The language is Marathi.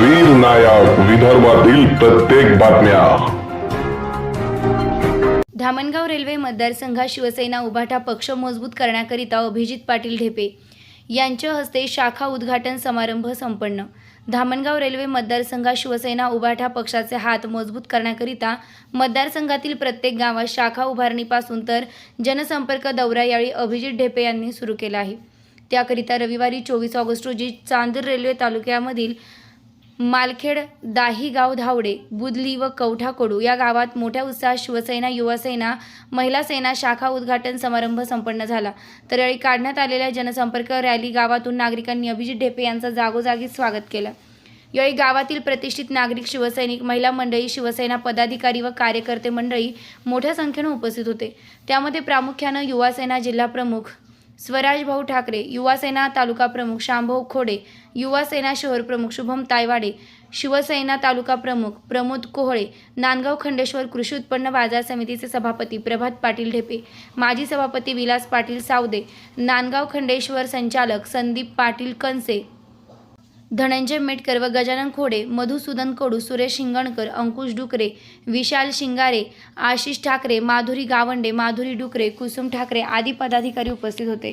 वीर नायक विदर्भातील प्रत्येक बातम्या. धामणगाव रेल्वे मतदारसंघात शिवसेना उभाटा पक्ष मजबूत करण्याकरिता अभिजित पाटील ढेपे यांच्या हस्ते शाखा उद्घाटन समारंभ संपन्न. धामणगाव रेल्वे मतदारसंघात शिवसेना उभाठा पक्षाचे हात मजबूत करण्याकरिता मतदारसंघातील प्रत्येक गावात शाखा उभारणीपासून तर जनसंपर्क दौरा यावेळी अभिजित ढेपे यांनी सुरू केला आहे. त्याकरिता रविवारी चोवीस ऑगस्ट रोजी चांदूर रेल्वे तालुक्यामधील मालखेड दाहीगाव धावडे बुदली व कवठा या गावात मोठ्या उत्साहात शिवसेना युवासेना महिला सेना शाखा उद्घाटन समारंभ संपन्न झाला. तर यावेळी काढण्यात आलेल्या जनसंपर्क रॅली गावातून नागरिकांनी अभिजित ढेपे यांचा जागोजागी स्वागत केलं. यावेळी गावातील प्रतिष्ठित नागरिक शिवसैनिक महिला मंडळी शिवसेना पदाधिकारी व कार्यकर्ते मंडळी मोठ्या संख्येनं उपस्थित होते. त्यामध्ये प्रामुख्यानं युवासेना जिल्हाप्रमुख स्वराज भाऊ ठाकरे युवासेना तालुका प्रमुख शांभाऊ खोडे युवासेना शहर प्रमुख शुभम तायवाडे शिवसेना तालुका प्रमुख प्रमोद कोहळे नांदगाव खंडेश्वर कृषी उत्पन्न बाजार समितीचे सभापती प्रभात पाटील ढेपे माजी सभापती विलास पाटील सावदे नांदगाव खंडेश्वर संचालक संदीप पाटील कनसे धनंजय मेटकर व गजानन खोडे मधुसूदन कडू सुरेश शिंगणकर अंकुश डुकरे विशाल शिंगारे आशिष ठाकरे माधुरी गावंडे माधुरी डुकरे कुसुम ठाकरे आदी पदाधिकारी उपस्थित होते.